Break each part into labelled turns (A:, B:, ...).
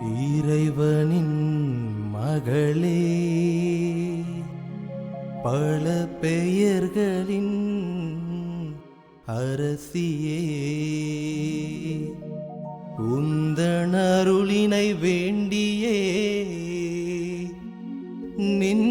A: இறைவனின் மகளே பல பெயர்களின் அரசியே உந்தனருளினை வேண்டியே நின்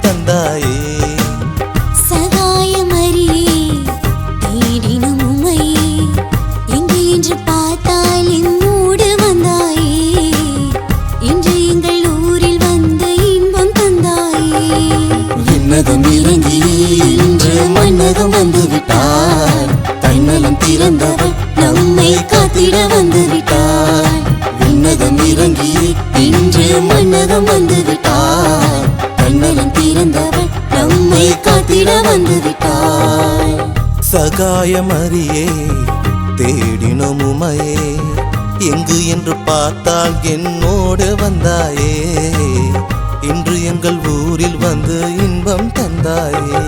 A: தந்தாயே.
B: சகாயமறியே தேடினும் உமையே எங்கு என்று பார்த்தால் என்னோடு வந்தாயே இன்று எங்கள் ஊரில் வந்து இன்பம் தந்தாயே.
A: விண்ணகம் இறங்கி இன்று மன்னகம் வந்து விட்டார். தன்னலம் திறந்தவள்
B: நம்மை காத்திட வந்து விட்டாள்
A: விண்ணகம் இறங்கி
B: இன்று மன்னகம் வந்து விட்டாள் தன்னலம் திறந்தவள் நம்மை காத்திட வந்து சகாயம்
A: அறியே தேடினோம் உமையே எங்கு என்று பார்த்தால் என்னோடு வந்தாயே. இன்று எங்கள் ஊரில் வந்து இன்பம் தந்தாயே.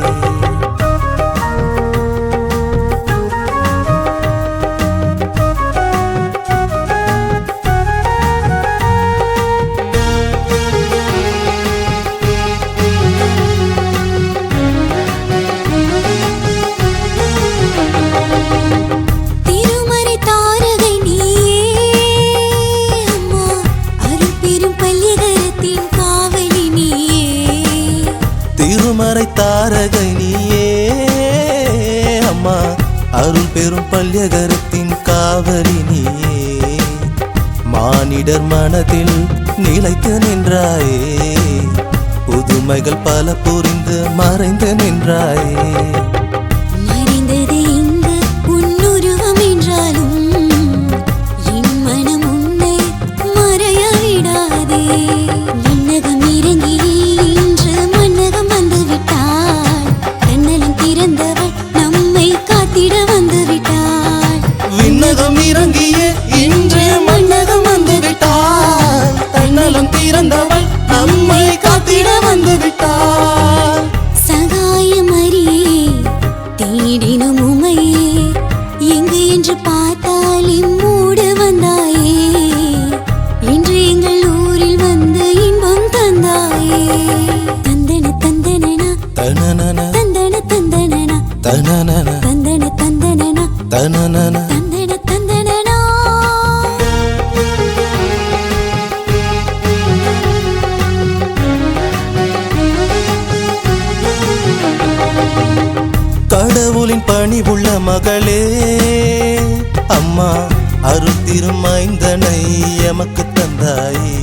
B: தாரகை நீயே. அம்மா
A: அருள் பெரும் பல்யகரத்தின் காவலி நீயே. மானிடர் மனதில் நிலைத்து நின்றாயே. புதுமைகள் பல புரிந்து மறைந்து நின்றாயே.
B: தந்தனனா
A: தனனன
B: தந்தன தந்தனனா
A: தனனன
B: தந்தன தந்தனனா
A: கடவுளின் பணிவுள்ள மகளே அம்மா அருள் திருமைந்தனை எமக்கு தந்தாயே.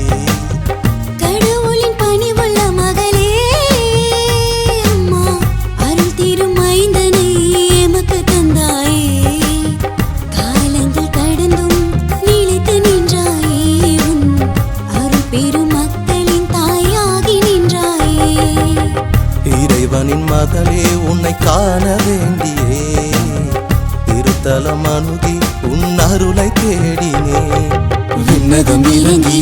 B: மகளே
A: உன்னை காண வேண்டியே. திருத்தலம் அணுகி உன் அருளை தேடினே. விண்ணகம் இறங்கி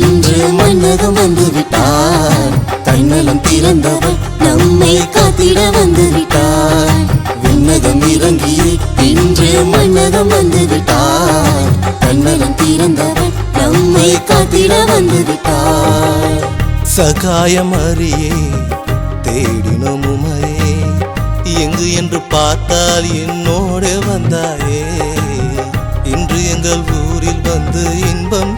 A: இன்று மன்னகம் வந்து விட்டார் தன்னலம் திறந்தவள் நம்மை காத்திட வந்து விட்டார் விண்ணகம் இறங்கி இன்று மன்னகம் வந்து விட்டார் தன்னலம் திறந்தவள் நம்மை காத்திட வந்து விட்டார் சகாயம் அறியே தேடினோம் உமையே. எங்கு என்று பார்த்தால் என்னோடு வந்தாயே. இன்று எங்கள் ஊரில் வந்து இன்பம்